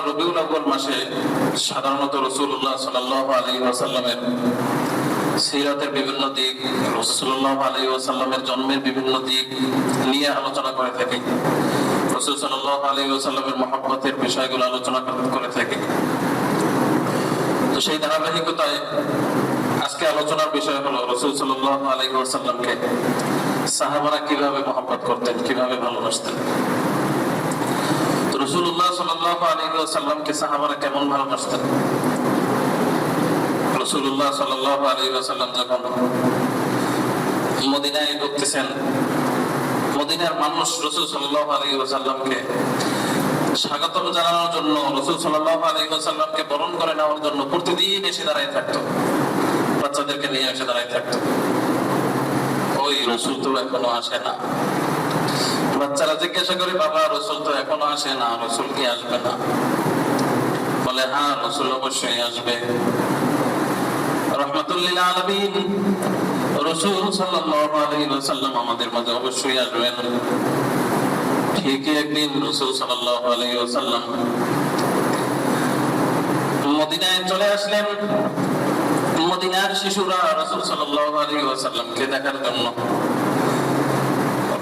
আমরা রবিউল আব্বাল মাসে সাধারণত রসুল্লাহ সাল্লাহ আলী ওয়াসাল্লামের সিরাতের বিভিন্ন দিক রসুল্লাহ আলী ওয়াসাল্লামের জন্মের বিভিন্ন দিক নিয়ে আলোচনা করে থাকি। রসুল সাল্লাহ আলী ওয়াসাল্লামের মহাব্বতের বিষয়গুলো আলোচনা করে থাকি। তো সেই ধারাবাহিকতায় আজকে আলোচনার বিষয় হলো রসুল সাল্লাহ আলী ওয়াসাল্লামকে সাহাবারা কীভাবে মহাব্বত করতেন, কীভাবে ভালোবাসতেন। রসুল্লাহ সাহাবারা কেমন ভালোবাসতেন? রসুল্লাহ যখন মদিনায় ঢুকতেছেন, মদিনার মানুষ রসুল সাল্লাহ জানানোর জন্য, রসুল সাল্লাহ বরণ করে নেওয়ার জন্য প্রতিদিন এসে দাঁড়ায় থাকতো। বাচ্চাদেরকে নিয়ে এসে দাঁড়ায় থাকতো। ওই রসুল তো এখনও আসে না। বাচ্চারা জিজ্ঞাসা করে, বাবা, রসুল তো এখনও আসে না, রসুল কি আসবে না? বলে হ্যাঁ রসুল অবশ্যই আসবে। রহমতুল্লিল রসুল সাল্লাল্লাহু আলাইহি ওয়াসাল্লাম আমাদের মাঝে অবশ্যই আসবেন। ঠিকই একদিন রসুল সাল্লাল্লাহু আলাইহি ওয়াসাল্লাম মদিনায় চলে আসলেন। মদিনার শিশুরা রসুল সাল্লাল্লাহু আলাইহি ওয়াসাল্লামকে দেখার জন্য।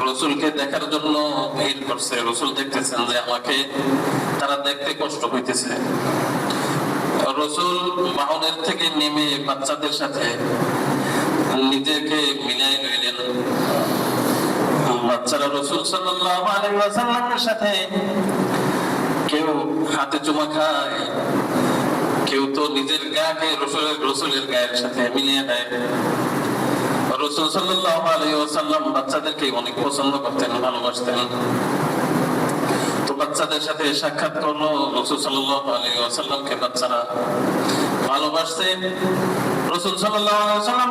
রসুলকে দেখার জন্য ভিড় করছে। রসুল দেখতেছেন যে আমাকে তারা দেখতে কষ্ট হইতেছে। রসুল বাহনের থেকে নেমে বাচ্চাদের সাথে নিজেকে বাচ্চারা রসুল ওয়াসাল্লামের সাথে কেউ হাতে চুমা খায়, কেউ তো নিজের গাকে রসুলের রসুলের গায়ের সাথে মিলিয়ে দেয়। রসুল সাল্লাল্লাহু আলাইহি ওয়াসাল্লাম বাচ্চাদেরকে অনেক পছন্দ করতেন, ভালোবাসতেন। তো বাচ্চাদের সাথে সাক্ষাৎ করল রসুল সাল্লাল্লাহু আলাইহি ওয়াসাল্লামকে বাচ্চারা রসুল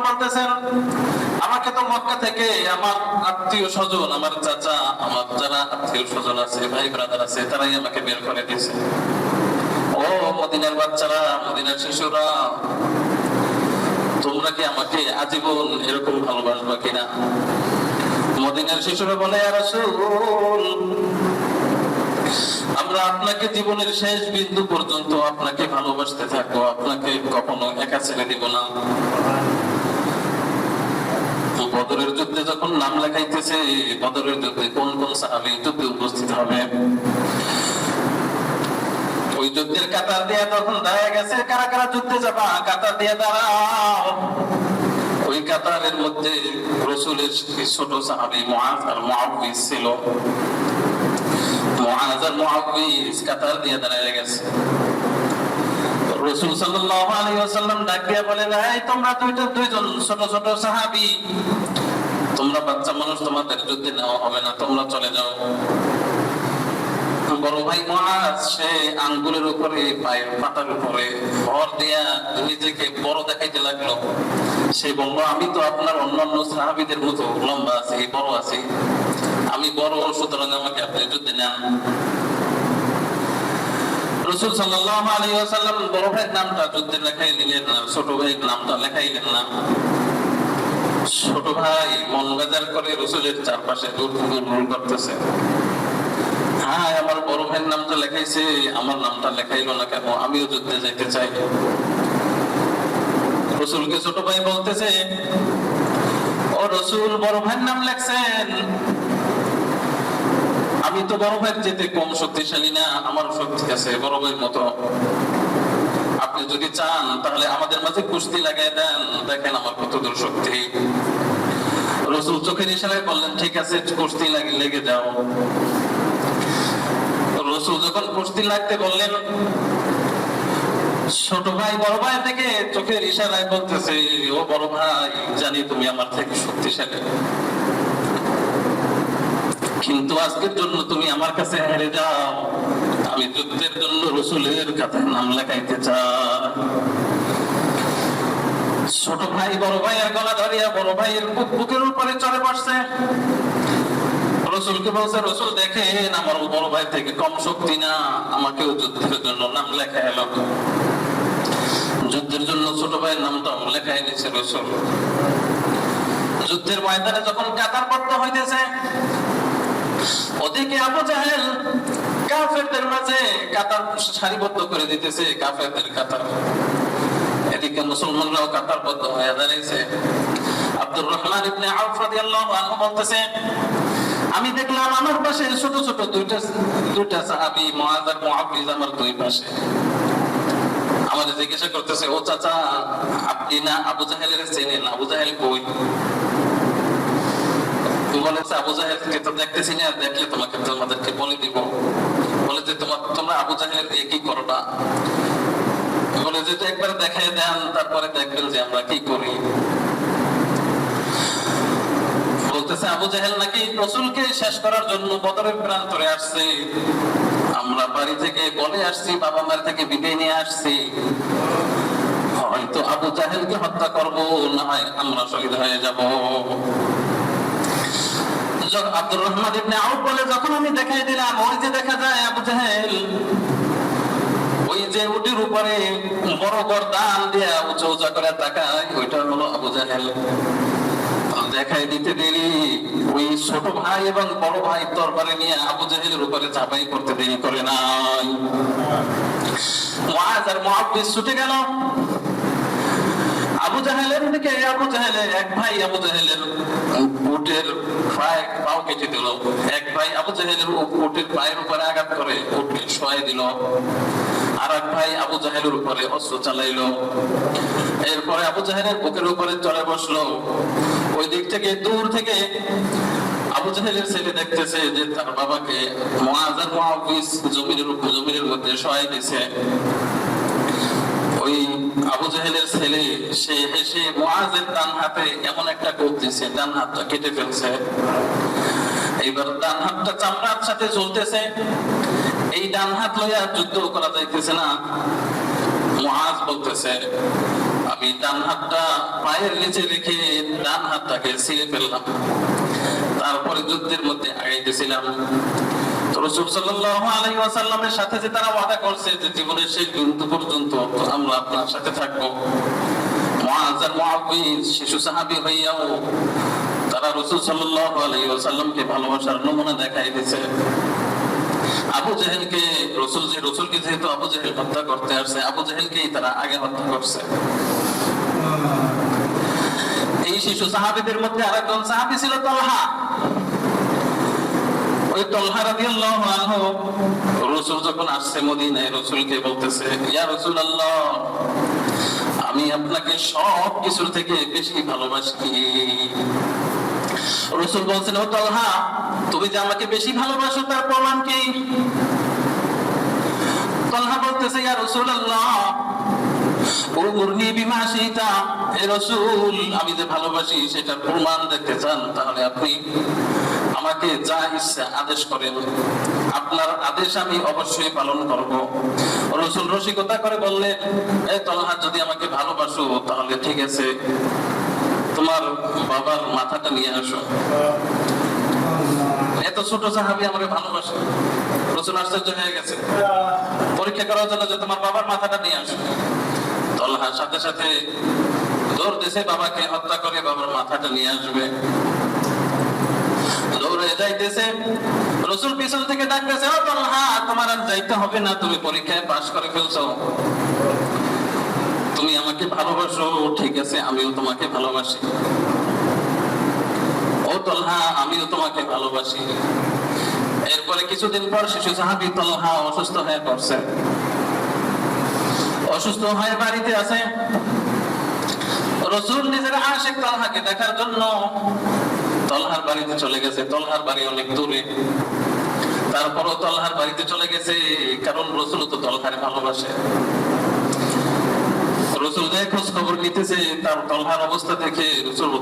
বলতেছেন, আমাকে তো মক্কা থেকে আমার আত্মীয় স্বজন, আমার চাচা, আমার যারা আত্মীয় স্বজন আছে, ভাই ব্রাদার আছে, তারাই আমাকে বের করে দিয়েছে। ও মদিনার বাচ্চারা, মদিনার শিশুরা তোমরা কি আমাকে আজীবন এরকম ভালোবাসবা কিনা? মদিনার শিশুরা বলে আর আমরা আপনাকে জীবনের শেষ বিন্দু পর্যন্ত আপনাকে ভালোবাসতে থাকব, আপনাকে কখনো একা ছেড়ে দিব না। বদরের যুদ্ধে যখন নাম লেখাইতেছে, বদরের যুদ্ধে কোন কোন সাহাবি যুদ্ধে উপস্থিত হবে? ওই যুদ্ধের কাতার দিয়ে তখন দাঁড়িয়ে গেছে, কারা কারা যুদ্ধে যাবা? কাতার দিয়ে দাঁড়াও। ওই কাতারের মধ্যে রসুলের ছোট সাহাবি মুআজ আর মুআউযিজ ছিল। মুআজ আর মুআউযিজ কাতার দিয়ে দাঁড়িয়ে গেছে। রসুল সাল্লাল্লাহু আলাইহি ওয়াসাল্লাম ডাক বলেন এই তোমরা দুইটা, দুইজন ছোট ছোট সাহাবী, তোমরা বাচ্চা মানুষ তোমাদের যুদ্ধে নেওয়া হবে না, তোমরা চলে যাও। বড় ভাই মহাজ সে আঙ্গুলের উপরে, পায়ের পাতার উপরে ভর দিয়া নিজেকে বড় দেখাইতে লাগল। সে আমি তো আপনার অন্যান্য সাহাবিদের মতো লম্বা আছি, বড় আছি। আমি বড়, সুতরাং আমাকে আপনি যুদ্ধে নেন। রসুল ওয়াসাল্লাম বড় ভাইয়ের নামটা যুদ্ধে লেখাই নিলেন না, ছোট ভাইয়ের নামটা লেখাইলেন না। ছোট ভাই মন বেজার করে রসুলের চারপাশে দূর দূর করতেছে। আমার বড় ভাইয়ের নামটা লেখাইছে, আমার নামটা না কেন? আমিও যুদ্ধে যাইতে চাই রসুলকে ছোট ভাই বলতেছে, ও রসুল, বড় ভাইয়ের নাম লেখছেন। আমি তো বড় ভাইয়ের যেতে কম শক্তিশালী না, আমার শক্তি আছে, বড় ভাইয়ের মতো। আপনি যদি চান, তাহলে আমাদের মাঝে কুস্তি লাগাই দেন। দেখেন আমার কতদূর শক্তি। রসুল চোখের ইশারায় বললেন, ঠিক আছে, কুস্তি লাগে, লেগে যাও। রসুল যখন লাগতে বললেন, ছোট ভাই, বড় ভাই থেকে চোখের ইশারায় বলতেছে, ও বড় ভাই, জানি তুমি আমার থেকে শক্তিশালী। কিন্তু আজকের জন্য তুমি আমার কাছে হেরে যাও। আমি যুদ্ধের জন্য রসুলের কাছে নাম লেখাইতে চাই। ছোট ভাই, বড় ভাইয়ের গলা ধরিয়া বড় ভাইয়ের বুক বুকের উপরে চড়ে বসছে। রসুলকে বলছে, রসুল, দেখেন আমার বড় ভাই থেকে কম শক্তি না, আমাকেও যুদ্ধের জন্য নাম লেখা এলো। যুদ্ধের জন্য ছোট ভাইয়ের নামটা লেখা এনেছে রসুল। যুদ্ধের ময়দানে যখন কাতারবদ্ধ হইতেছে, ওদিকে আবু জাহেল কাফেরদের মাঝে কাতার সারিবদ্ধ করে দিতেছে কাফেরদের কাতার। এদিকে মুসলমানরাও কাতারবদ্ধ হয়ে দাঁড়িয়েছে আব্দুর রহমান ইবনে আউফ রাদিয়াল্লাহু আনহু বলতেছে আমি দেখলাম আমার পাশে ছোট ছোট দুইটা দুইটা সাহাবী মুআয আর মুআব্বিজ আমার দুই পাশে। আমাদের জিজ্ঞাসা করতেছে, ও চাচা, আপনি না আবু জাহেলের চেনেন আবু জাহেল কই? বলেছে আবু জাহেলকে তো দেখতেছি না, দেখলে তোমাকে তোমাদেরকে বলে দিব। বলে যে তোমার তোমরা আবু দিয়ে কি করবা? বলে যে একবার দেখাই দেন, তারপরে দেখবেন যে আমরা কি করি। বলতেছে, আবু জাহেল নাকি রসুলকে শেষ করার জন্য বদরের প্রান্তরে আসছে? আমরা বাড়ি থেকে বলে আসছি, বাবা মার থেকে বিদায় নিয়ে আসছি। হয়তো আবু জাহেলকে হত্যা করব, না হয় আমরা শহীদ হয়ে যাব। আব্দুর রহমান ইবনে আউফ বলে, যখন আমি দেখাই দিলাম, ওই যে দেখা যায় আবু জাহেল, ওই যে উটির উপরে বড় গর্দান দিয়া উঁচু উঁচা করে তাকায়, ওইটা হলো আবু জাহেল। দেখাই দিতে দেরি। ওই ছোট ভাই এবং বড় ভাই তরবারে নিয়ে আবু জাহেলের উপরে চাপাই করতে দেরি করে নাই। মহাজ আর মহাব্বিস ছুটে গেল। জাহেলের আবু এক ভাই আবু জাহেলের উটের পাও কেটে দিল। এক ভাই আবু জাহেলের উটের পায়ের উপরে আঘাত করে, উটকে দিল। আর এক ভাই আবু জাহেলের উপরে অস্ত্র এরপরে আবু জাহেলের বুকের উপরে চড়ে বসল। ওই দিক থেকে দূর থেকে আবু জাহেলের ছেলে দেখতেছে যে তার বাবাকে মুআজ আর জমির জমিনের মধ্যে সহায় দিছে। ওই আবু জাহেলের ছেলে, সে মুআজের ডান হাতে এমন একটা কোপ ডান হাতটা কেটে ফেলছে। এইবার ডান হাতটা চামড়ার সাথে চলতেছে। এই ডান হাত লইয়া যুদ্ধ করা যাইতেছে না। মুআজ বলতেছে, আমি ডান হাতটা পায়ের নিচে রেখে ডান হাতটাকে ছিঁড়ে ফেললাম। তারপরে যুদ্ধের মধ্যে আগাইতেছিলাম। রাসূল আলাইহি সাথে রাসূল ওয়াসাল্লামকে ভালোবাসার নমুনা দেখাই দিয়েছে। আবু জাহেলকে রসুল যে রসুলকে যেহেতু আবু জাহেল হত্যা করতে আসছে, আবু জাহেলকেই তারা আগে হত্যা করছে। এই শিশু সাহাবিদের মধ্যে আরেকজন সাহাবি ছিল তলহা। ওই তলহা রাদিয়াল্লাহু আনহু, রাসূল যখন আসছে মদিনায় রাসূলকে বলতেছে, ইয়া রাসূলুল্লাহ, আমি আপনাকে সব কিছুর থেকে বেশি ভালোবাসি। রসুল বলছেন, ও তলহা, তুমি যে আমাকে বেশি ভালোবাসো, তার প্রমাণ কি? তলহা বলতেছে, ইয়া রাসূল, আমি যে ভালোবাসি সেটা প্রমাণ দেখতে চান, তাহলে আপনি আমাকে যা ইচ্ছা আদেশ করেন। আপনার আদেশ আমি অবশ্যই পালন করব। রসুল রসিকতা করে বললেন, এ তলহা যদি আমাকে ভালোবাসো, তাহলে ঠিক আছে। তোমার বাবার মাথাটা নিয়ে আসো। এত ছোট সাহাবি আমাকে ভালোবাসে। রসুল আশ্চর্য হয়ে গেছে। পরীক্ষা করার জন্য যে তোমার বাবার মাথাটা নিয়ে আসো। তলহার সাথে সাথে দৌড় দিছে বাবাকে, হত্যা করে বাবার মাথাটা নিয়ে আসবে। আমিও তোমাকে ভালোবাসি। এরপরে কিছুদিন পর শিশু সাহাবি তলহা অসুস্থ হয়ে পড়ছে। অসুস্থ হয়ে বাড়িতে আছে। রসুল নিজের আশেক তলহাকে দেখার জন্য তলহার বাড়িতে চলে গেছে, তলহার বাড়ি অনেক দূরে। তারপরও তলহার বাড়িতে চলে গেছে, কারণ রসুল তো তলহারে ভালোবাসে। রসুল যে খোঁজ খবর নিতেছে, তার তলহার অবস্থা দেখে রসুল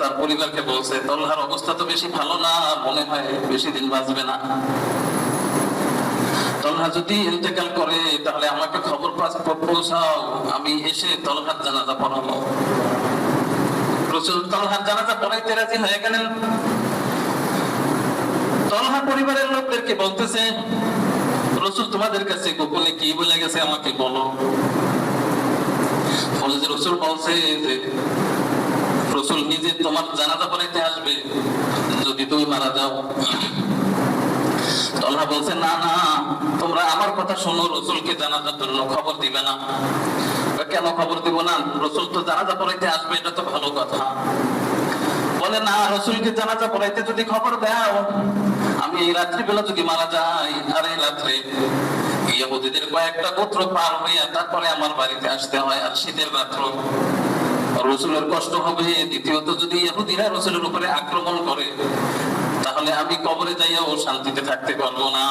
তার পরিবারকে বলছে, তলহার অবস্থা তো বেশি ভালো না, মনে হয় বেশি দিন বাঁচবে না। তলহা যদি ইন্তেকাল করে, তাহলে আমাকে খবর পৌঁছাও, আমি এসে তলহার জানাজা পড়াবো। রসুল জানাজা হয়ে গেলেন। তলহা পরিবারের লোকদেরকে বলতেছে, রসুল, তোমাদের কাছে গোপনে কি বলে গেছে আমাকে বলো। যে রসুল বলছে যে, রসুল নিজে তোমার জানাজা পড়াইতে আসবে। যদি তুমি মারা যাও তলহা বলছে, না না, তোমরা আমার কথা শোনো, রসুলকে জানাজার জন্য খবর দিবে না। কেন খবর দিব না? রসুল তো জানাজা পড়াইতে আসবে, এটা তো ভালো কথা। বলে, না, রসুলকে জানাজা পড়াইতে যদি খবর দাও, আমি এই রাত্রিবেলা যদি মারা যাই, আর এই রাত্রে ইয়াহুদিদের কয়েকটা গোত্র পার হইয়া তারপরে আমার বাড়িতে আসতে হয়, আর শীতের রাত্র রসুলের কষ্ট হবে। দ্বিতীয়ত, যদি ইহুদিরা রসুলের উপরে আক্রমণ করে তাহলে আমি কবরে যাইয়াও শান্তিতে থাকতে পারব না।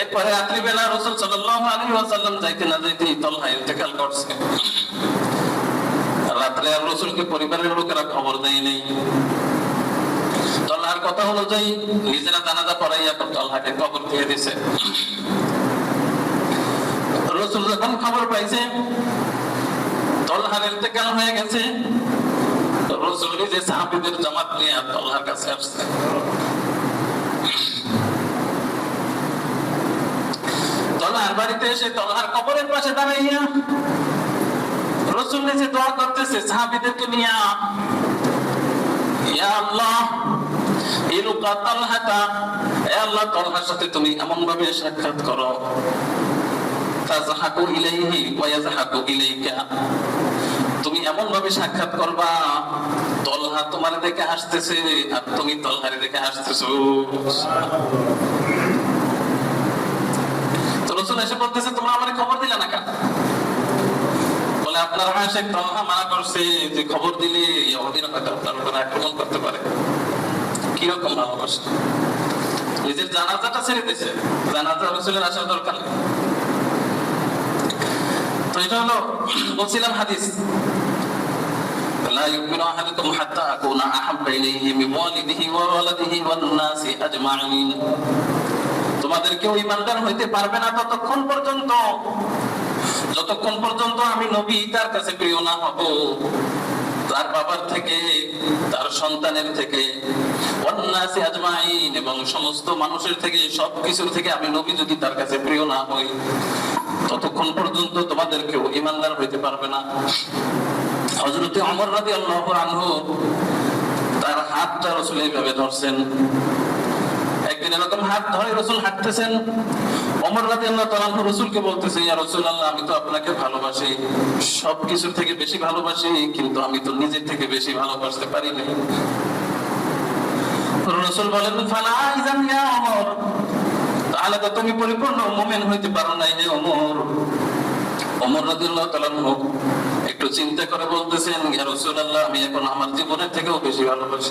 এরপরে রাত্রিবেলা রসুল সাল্লাল্লাহু আলাইহি ওয়াসাল্লাম যাইতে না যাইতেই তলহা ইন্তেকাল করছে। রাত্রে আর রসুলকে পরিবারের লোকেরা খবর দেয় নাই। তলহার কথা অনুযায়ী নিজেরা জানাজা পড়াইয়া তলহাকে কবর দিয়ে দিছে। রসুল যখন খবর পাইছে, তলহার ইন্তেকাল হয়ে গেছে নিজে সাহাবিদের জামাত নিয়ে তলহার কাছে আসছে। তলহার বাড়িতে এসে তলহার কবরের পাশে দাঁড়াইয়া রসুল দোয়া করতেছে সাহাবিদেরকে নিয়ে ইয়া আল্লাহ তালহাতা এ আল্লাহ, তলহার সাথে তুমি এমন ভাবে সাক্ষাৎ করো। তাজহাকু ইলাইহি ওয়া ইয়াজহাকু ইলাইকা। এমন ভাবে সাক্ষাৎ করবা, তলহা তোমার দেখে হাসতেছে আর তুমি তলহারে দেখে হাসতেছো। রসুল এসে বলতেছে, তোমরা আমার খবর দিলে না কেন? বলে, আপনার হাসেক তলহা মানা করছে যে খবর দিলে, ইহুদিরা আপনার আক্রমণ করতে পারে। কীরকম নিজের জানাজাটা ছেড়ে দিয়েছে। জানাজা রসুলের আসার দরকার তো এটা হলো বলছিলাম হাদিস। لا يؤمن أحدكم حتى أكون أحب إليه من والده وولده والناس أجمعين তোমাদের কেউ ইমানদার হইতে পারবে না ততক্ষণ পর্যন্ত যতক্ষণ পর্যন্ত আমি নবী তার কাছে প্রিয় না হব তার বাবার থেকে তার সন্তানের থেকে অন্যাসি আজমাইন এবং সমস্ত মানুষের থেকে সব কিছুর থেকে আমি নবী যদি তার কাছে প্রিয় না হই ততক্ষণ পর্যন্ত তোমাদের কেউ ইমানদার হইতে পারবে না হজরতে অমর রাদি আল্লাহ আনহু তার হাতটা রসুল এইভাবে ধরছেন। একদিন এরকম হাত ধরে রসুল হাঁটতেছেন। অমর রাদি আল্লাহ তালাহ রসুলকে বলতেছে, ইয়া রসুল আল্লাহ আমি তো আপনাকে ভালোবাসি। সব কিছুর থেকে বেশি ভালোবাসি, কিন্তু আমি তো নিজের থেকে বেশি ভালোবাসতে পারি না রসুল বলেন, ফালা ইজান ইয়া অমর তাহলে তো তুমি পরিপূর্ণ মোমেন হইতে পারো নাই হে অমর অমর রাদিয়াল্লাহু তাআলা একটু চিন্তা করে বলতেছেন আমি এখন আমার জীবনের থেকেও বেশি ভালোবাসি।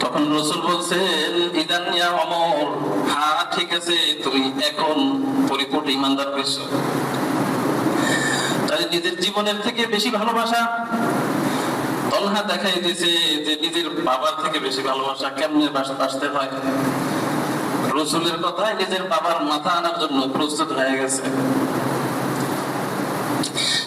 তখন রসুল বলছেন অমর। হ্যাঁ ঠিক আছে, তুমি এখন পরিপূর্ণ ইমানদার তাই নিজের জীবনের থেকে বেশি ভালোবাসা। তলহা দেখাই দিয়েছে যে নিজের বাবার থেকে বেশি ভালোবাসা কেমনে বাস- বাসতে হয়। রসুলের কথায় নিজের বাবার মাথা আনার জন্য প্রস্তুত হয়ে গেছে।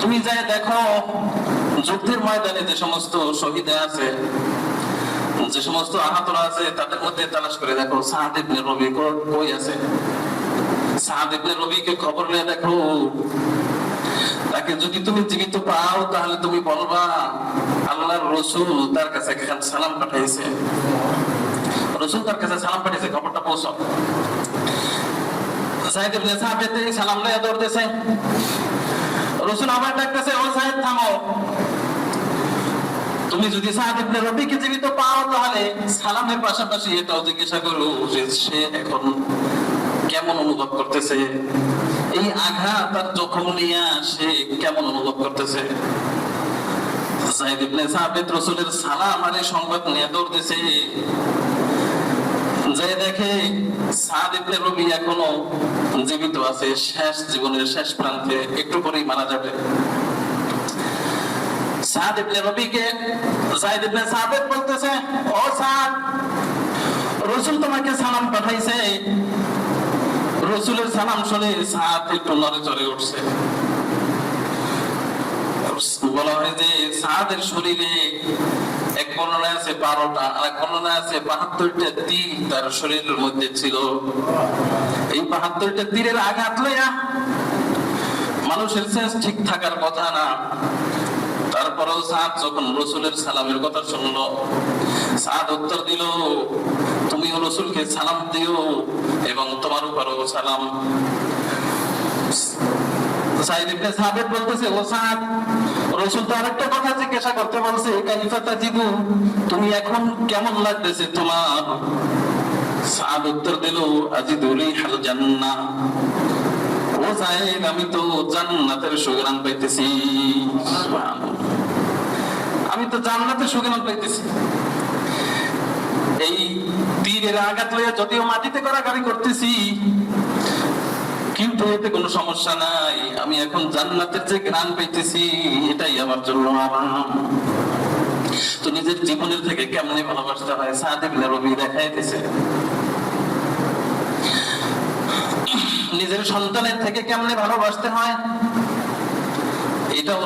তুমি যায় দেখো যুদ্ধের ময়দানে যে সমস্ত শহীদে আছে, যে সমস্ত আহতরা আছে, তাদের মধ্যে তালাশ করে দেখো ইবনে রবি কই আছে? রবিকে খবর নিয়ে দেখো, তাকে যদি তুমি জীবিত পাও, তাহলে তুমি বলবা, আল্লাহর রসুল তার কাছে সালাম পাঠাইছে। রসুল তার কাছে সালাম পাঠিয়েছে খবরটা ইবনে সাবিত সালাম লয়ে দৌড়তেছে। রসুল আবার ডাকতেছে, ও সাহেব, থামো। তুমি যদি সাদ রবিকে জীবিত পাও, তাহলে সালামের পাশাপাশি এটাও জিজ্ঞাসা করো যে সে এখন কেমন অনুভব করতেছে? এই আঘাত আর জখম নিয়ে সে কেমন অনুভব করতেছে? সাইদ ইবনে সাবিত রসুলের সালাম আর সংবাদ নিয়ে দৌড়তেছে। যে দেখে সাদ ইবনে জীবিত আছে, শেষ জীবনের শেষ প্রান্তে একটু পরেই মারা যাবে। সাদ ইবনে রবিকে সাইদ ইবনে বলতেছে, ও সাদ, রসুল তোমাকে সালাম পাঠাইছে। রসুলের সালাম শুনে সাত একটু নড়ে চড়ে উঠছে। বলা হয় যে সাদের শরীরে এক আছে বারোটা, আর এক আছে বাহাত্তরটা তীর তার শরীরের মধ্যে ছিল। এই বাহাত্তরটা তীরের আঘাত লইয়া মানুষের সেন্স ঠিক থাকার কথা না। তারপরেও সাদ যখন রসুলের সালামের কথা শুনলো, সাদ উত্তর দিল, তুমিও রসুলকে সালাম দিও এবং তোমার উপরও সালাম। সাইদ ইবনে বলতেছে, ও সাদ রসুল তো আরেকটা কথা জিজ্ঞাসা করতে বলছে তুমি এখন কেমন লাগতেছে তোমার? সাদ উত্তর দিল আজিদু রিহাল জান্নাহ। ও সাইদ আমি তো জান্নাতের সুগ্রাণ পাইতেছি। আমি তো জান্নাতের সুগ্রাম পাইতেছি। এই তীরের আঘাত লইয়া যদিও মাটিতে কড়াকাড়ি করতেছি কিন্তু এতে কোনো সমস্যা নাই। আমি এখন জান্নাতের যে গ্রান পাইতেছি, এটাই আমার জন্য তো নিজের জীবনের থেকে কেমনে ভালোবাসতে হয়? সাদ ইবনে রবি দেখাইতেছে। নিজের সন্তানের থেকে কেমনে ভালোবাসতে হয়? এটাও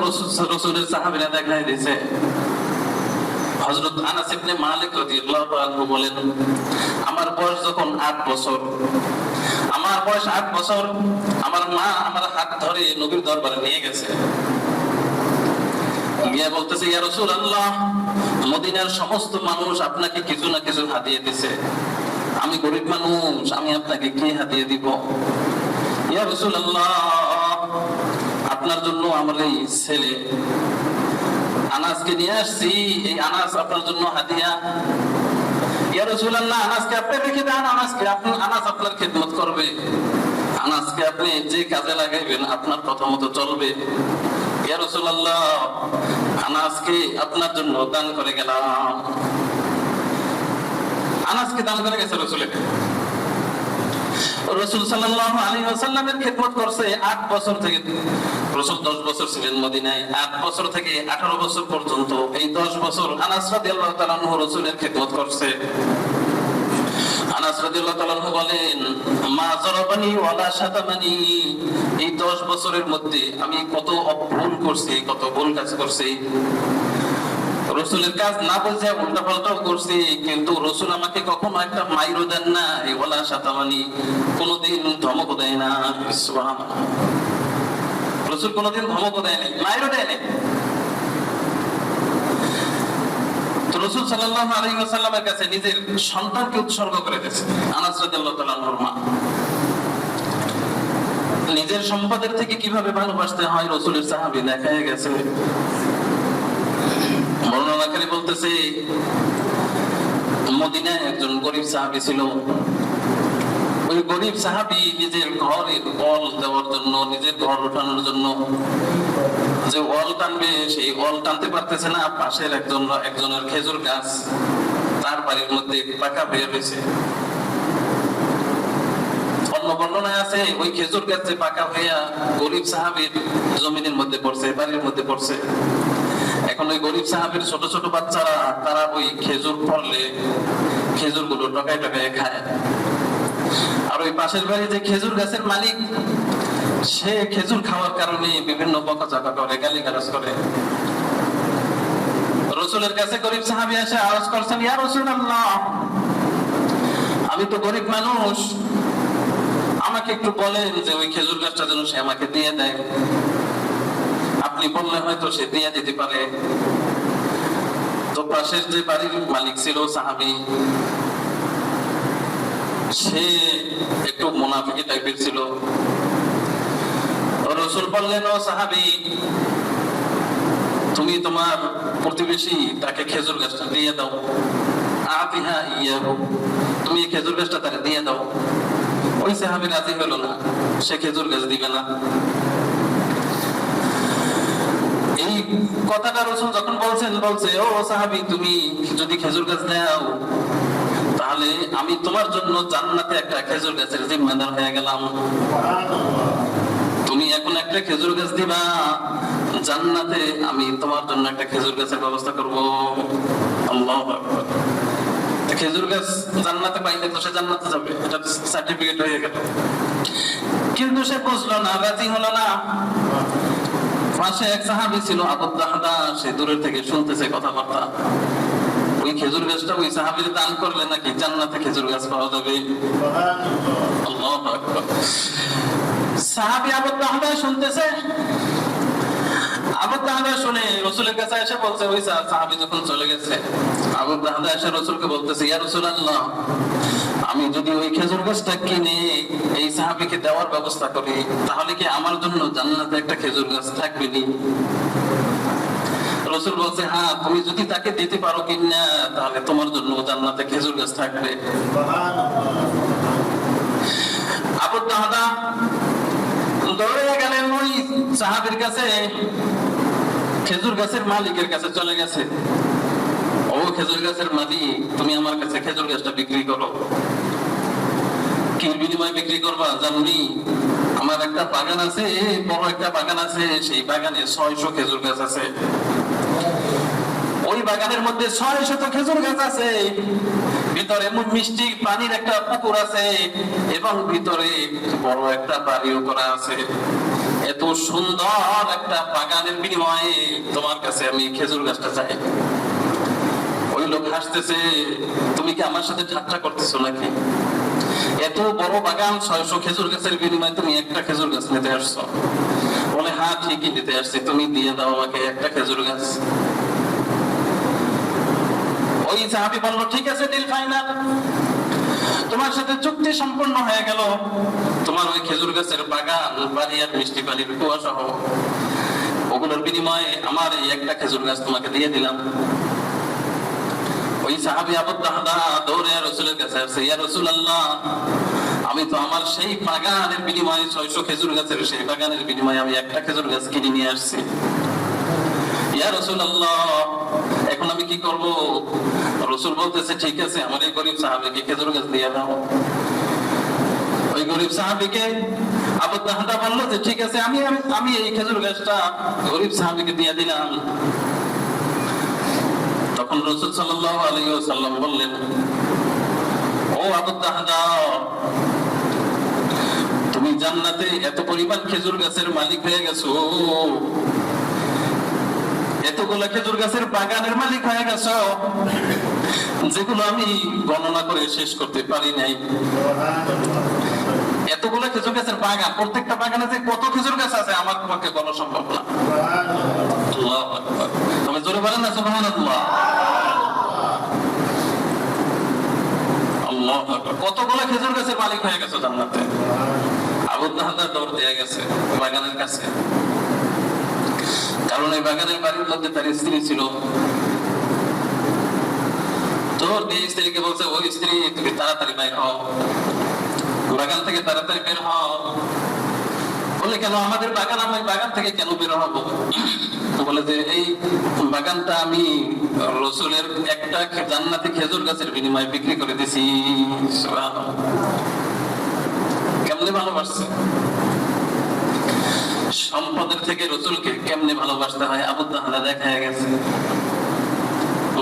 রসুলের সাহাবীরা দেখাই দিয়েছে হযরত আনাস ইবনে মালিক রাদিয়াল্লাহু আনহু বলেন, আমার বয়স যখন 8 বছর বয়স 8 বছর, আমার মা আমার হাত ধরে নবীর দরবারে নিয়ে গেছে। গিয়া বলতেছে, ইয়া রাসূলুল্লাহ, মদিনার সমস্ত মানুষ আপনাকে কিছু না কিছু হাদিয়ে দিছে। আমি গরিব মানুষ, আমি আপনাকে কি হাদিয়ে দিব? ইয়া রাসূলুল্লাহ, আপনার জন্য আমার এই ছেলে আনাসকে নিয়ে আসছি, এই আনাস আপনার জন্য হাদিয়া ইয়া রাসূলুল্লাহ আনাসকে আপনি রেখে দেন আনাসকে আপনি আনাস আপনার খিদমত করবে। আনাসকে আপনি যে কাজে লাগাইবেন, আপনার কথা মতো চলবে। ইয়া রাসূলুল্লাহ আনাসকে আপনার জন্য দান করে গেলাম। আনাসকে দান করে গেছে রসুলের। রসুল সাল্লাল্লাহু আলাইহি ওয়াসাল্লামের খেদমত করছে 8 বছর থেকে। রসুল 10 বছর ছিলেন মদিনায়। 8 বছর থেকে 18 বছর পর্যন্ত এই 10 বছর আনহু রসুলের খেদমত করছে। এই 10 বছরের মধ্যে আমি কত ভুল করছি, কত ভুল কাজ করছি। রসুলের কাজ না বলছে উল্টা পাল্টাও করছি, কিন্তু রসুল আমাকে কখনো একটা দেন না সাতামানি কোনোদিন ধমকও দেয় না। রসুল কোনোদিন ধমকও দেয় নাই দেয় নাই। রসুল ওয়াসাল্লামের কাছে নিজের সন্তানকে উৎসর্গ করে দিয়েছে, আনাস মা। নিজের সম্পদের থেকে কীভাবে ভালোবাসতে হয়, রসুলের সাহাবী দেখা গেছে। বর্ণনাকারী বলতেছে, মদিনায় একজন গরিব সাহাবী ছিল। ওই গরিব সাহাবী নিজের ঘরের অল দেওয়ার জন্য, নিজের ঘর ওঠানোর জন্য যে অল টানবে, সেই অল টানতে পারতেছে না। পাশের একজন, একজনের খেজুর গাছ তার বাড়ির মধ্যে পাকা বের হয়েছে অন্য বর্ণনায় আছে, ওই খেজুর গাছ পাকা হইয়া গরিব সাহাবীর জমিনের মধ্যে পড়ছে, বাড়ির মধ্যে পড়ছে। এখন ওই গরিব সাহাবের ছোট ছোট বাচ্চারা, তারা ওই খেজুর ফললে খেজুরগুলো টকায় টকায় খায়। আর ওই পাশের বাড়ি যে খেজুর গাছের মালিক, সে খেজুর খাওয়ার কারণে বিভিন্ন বকাচকা করে গালি গালাজ করে। রসুলের কাছে গরিব সাহাবি এসে আওয়াজ করছেন, ইয়া রসুল আল্লাহ আমি তো গরিব মানুষ। আমাকে একটু বলেন যে ওই খেজুর গাছটা যেন সে আমাকে দিয়ে দেয়। আপনি বললে হয়তো সে দিয়ে দিতে পারে। তো পাশের যে বাড়ির মালিক ছিল, সাহাবি, সে একটু মুনাফিকি টাইপের ছিল। রসুল বললেন, ও সাহাবি, তুমি তোমার প্রতিবেশী তাকে খেজুর গাছটা দিয়ে দাও। আতিহা ইয়াহু, তুমি খেজুর গাছটা তাকে দিয়ে দাও। ওই সাহাবি রাজি হলো না, সে খেজুর গাছ দিবে না এই কথাটা রসুল যখন বলছেন, বলছে, ও সাহাবি, তুমি যদি খেজুর গাছ দাও, তাহলে আমি তোমার জন্য জান্নাতে একটা খেজুর গাছের জিম্মাদার হয়ে গেলাম। তুমি এখন একটা খেজুর গাছ দিবা, জান্নাতে আমি তোমার জন্য একটা খেজুর গাছের ব্যবস্থা করব। আল্লাহ খেজুর গাছ জান্নাতে পাইলে তো সে জান্নাতে যাবে, এটা সার্টিফিকেট হয়ে গেল। কিন্তু সে বুঝলো না, রাজি হলো না। পাশে এক সাহাবি ছিল, আবু সে দূরের থেকে শুনতেছে কথাবার্তা। ওই খেজুর গাছটা ওই দান করলে নাকি জান্নাতে খেজুর গাছ পাওয়া যাবে? সাহাবি শুনতেছে? আবু শুনে রসুলের কাছে এসে বলছে, ওই সাহাবী যখন চলে গেছে। আবু দাহদা এসে রসুলকে বলতেছে, ইয়া রাসূলুল্লাহ আমি যদি ওই খেজুর গাছটা কিনে এই সাহাবীকে দেওয়ার ব্যবস্থা করি, তাহলে কি আমার জন্য জান্নাতে একটা খেজুর গাছ থাকবে নি? রসুল বলছে হ্যাঁ তুমি যদি তাকে দিতে পারো কিনা, তাহলে তোমার জন্য জান্নাতে খেজুর গাছ থাকবে। দৌড়ে গেলেন ওই সাহাবীর কাছে, খেজুর গাছের মালিকের কাছে চলে গেছে। ও খেজুর গাছের মালিক, তুমি আমার কাছে খেজুর গাছটা বিক্রি করো। কি বিনিময়ে বিক্রি করবা? জানুনি আমার একটা বাগান আছে বড় একটা বাগান আছে, সেই বাগানে ছয়শো খেজুর গাছ আছে। ওই বাগানের মধ্যে ছয় শত খেজুর গাছ আছে। ভিতরে মিষ্টি পানির একটা পুকুর আছে এবং ভিতরে বড় একটা বাড়িও করা আছে। এত সুন্দর একটা বাগানের বিনিময়ে তোমার কাছে আমি খেজুর গাছটা চাই। ওই লোক হাসতেছে, তুমি কি আমার সাথে ঠাট্টা করতেছো নাকি? এত বড় বাগান ছয়শো খেজুর গাছের বিনিময়ে তুমি একটা খেজুর গাছ নিতে আসছো। বলে হ্যাঁ ঠিকই নিতে আসছি। তুমি দিয়ে দাও আমাকে একটা খেজুর গাছ। ওই সাহাবি বলল, ঠিক আছে ডিল ফাইনাল তোমার সাথে চুক্তি সম্পূর্ণ হয়ে গেল। তোমার ওই খেজুর গাছের বাগান বাড়ি আর মিষ্টি পানির কুয়া সহ ওগুলোর বিনিময়ে আমার এই একটা খেজুর গাছ তোমাকে দিয়ে দিলাম। ওই সাহাবি আবু দাহদা দৌড়ে রসুলের কাছে আসছে, ইয়া রাসূলুল্লাহ, আমি তো আমার সেই বাগানের বিনিময়ে ছয়শো খেজুর গাছের, সেই বাগানের বিনিময়ে আমি একটা খেজুর গাছ কিনে নিয়ে আসছি। ইয়া রাসূলুল্লাহ, এখন আমি কি করব? রসুল বলতেছে, ঠিক আছে, আমার এই গরিব সাহাবিকে খেজুর গাছ দিয়ে দাও। ওই গরিব সাহাবিকে আবু দাহদা বলল যে, ঠিক আছে আমি- আমি এই খেজুর গাছটা গরিব সাহাবিকে দিয়ে দিলাম। তখন রসুল সাল্লাল্লাহু আলাইহি ওয়াসাল্লাম বললেন, ও আবু তুমি জান্নাতে এত পরিমাণ খেজুর গাছের মালিক হয়ে গেছো। এতগুলো খেজুর গাছের বাগানের মালিক হয়ে গেছো, যেগুলো আমি গণনা করে শেষ করতে পারি নাই। এতগুলো খেজুর গাছের বাগান, প্রত্যেকটা বাগানে যে কত খেজুর গাছ আছে, আমার তোমাকে বলা সম্ভব না। জোরে বলেন না, সুবহানাল্লাহ। আল্লাহু। কতগুলো খেজুর মালিক হয়ে গেছে জান্নাতে? আবু দৌড় দিয়ে গেছে, বাগানের কাছে। কারণ এই বাগানের বাড়ির মধ্যে তার স্ত্রী ছিল। তোর দিয়ে স্ত্রীকে বলছে, ওই স্ত্রী, তুমি তাড়াতাড়ি বাইর হও। বাগান থেকে তাড়াতাড়ি বের হও। বলে, কেন? আমাদের বাগান আমি বাগান থেকে কেন বের হব? বলে যে, এই বাগানটা আমি রসুলের একটা জান্নাতি খেজুর গাছের বিনিময়ে বিক্রি করে দিছি। ভালোবাসছে? সম্পদের থেকে রসুলকে কেমনে ভালোবাসতে হয়? আবু তাহলে দেখা গেছে।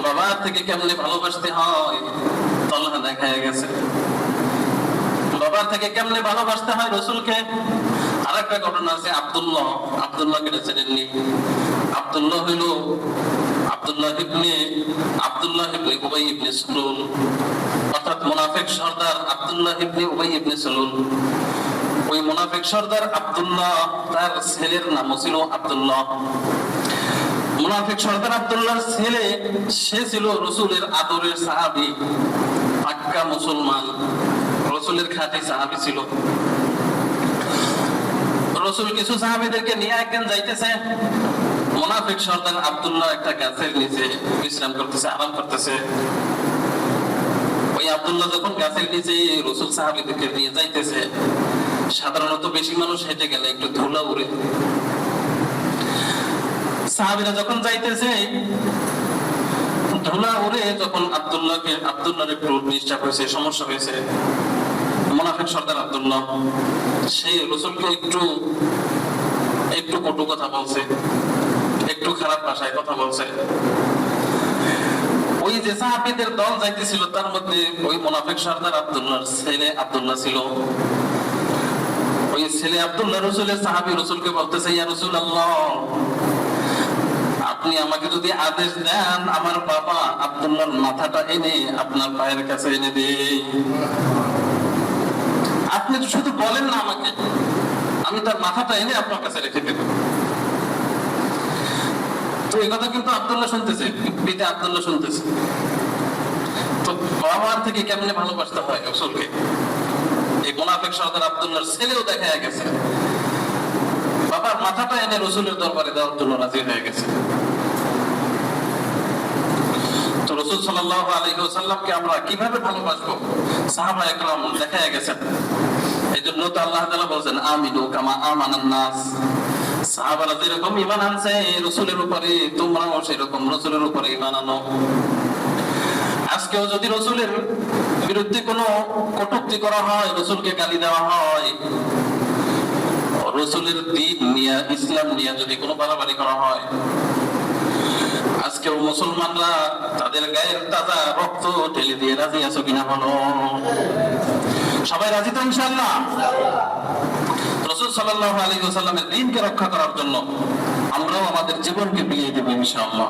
বাবার থেকে কেমনে ভালোবাসতে হয়? তল্লাহ দেখা গেছে। বাবার থেকে কেমনে ভালোবাসতে হয় রসুলকে? আর একটা ঘটনা আছে, আব্দুল্লাহ। আব্দুল্লাহ কেটে চেনেননি আব্দুল্লাহ হইল আব্দুল্লাহ ইবনে আব্দুল্লাহ ইবনে উবাই ইবনে সুলুল। অর্থাৎ মুনাফিক সর্দার আবদুল্লাহ ইবনে উবাই ইবনে সুলুল। ওই মুনাফিক সর্দার আব্দুল্লাহ, তার ছেলের নামও ছিল আব্দুল্লাহ। মুনাফিক সর্দার আব্দুল্লাহর ছেলে, সে ছিল রসুলের আদরের সাহাবি, পাক্কা মুসলমান। রসুলের খাতে সাহাবি ছিল। রসুল কিছু সাহাবিদেরকে নিয়ে একদিন যাইতেছে। মুনাফিক সর্দার আব্দুল্লাহ একটা গাছের নিচে বিশ্রাম করতেছে, আরাম করতেছে। ওই আব্দুল্লাহ যখন গাছের নিচে রসুল সাহাবিদেরকে নিয়ে যাইতেছে, সাধারণত বেশি মানুষ হেঁটে গেলে একটু ধুলা উড়ে। সাহাবিরা যখন যাইতেছে, ধুলা উড়ে যখন আব্দুল্লাহকে আব্দুল্লাহর একটু ডিস্টার্ব হয়েছে, সমস্যা হয়েছে। মোনাফিক সর্দার আব্দুল্লাহ, সেই রসুলকে একটু একটু কটু কথা বলছে, একটু খারাপ ভাষায় কথা বলছে। ওই যে সাহাবীদের দল যাইতেছিল, তার মধ্যে ওই মুনাফিক সর্দার আব্দুল্লাহর ছেলে আব্দুল্লাহ ছিল। ওই ছেলে আব্দুল্লাহ রসুলের সাহাবী রসুলকে বলতেছে, ইয়া রসুল আল্লাহ আপনি আমাকে যদি আদেশ দেন, আমার বাবা আব্দুল্লাহর মাথাটা এনে আপনার পায়ের কাছে এনে দেই। আপনি তো শুধু বলেন না আমাকে। আমি তার মাথাটা এনে আপনার কাছে রেখে দেব। তো এই কথা কিন্তু আব্দুল্লাহ শুনতেছে, পিতা আব্দুল্লাহ শুনতেছে। তো বাবার থেকে কেমনে ভালোবাসতে হয় রসুলকে? এই মোনাফেক আব্দুল্লাহর ছেলেও দেখা গেছে। বাবার মাথাটা এনে রসুলের দরবারে দেওয়ার জন্য রাজি হয়ে গেছে। তো রসুল আমরা কীভাবে ভালোবাসবো? সাহাবা একরাম দেখা গেছেন। আল্লাহ কামা আমানান নাস। সাহাবারা যেরকম আনছে উপরে, তোমরাও সেরকম উপরে আনো। আজকেও যদি বিরুদ্ধে কোনো কটূক্তি করা হয়, রসুলকে গালি দেওয়া হয়, রসুলের দিন নিয়ে, ইসলাম নিয়ে যদি কোনো বাড়াবাড়ি করা হয়, আজকেও মুসলমানরা তাদের গায়ের তাজা রক্ত ঢেলে দিয়ে রাজি আছো কিনা বলো? সবাই রাজি তো ইনশাল্লাহ রসুল সাল্লাহ আলী সাল্লামের দিনকে রক্ষা করার জন্য আমরাও আমাদের জীবনকে বিয়ে দেবো ইনশাআল্লাহ।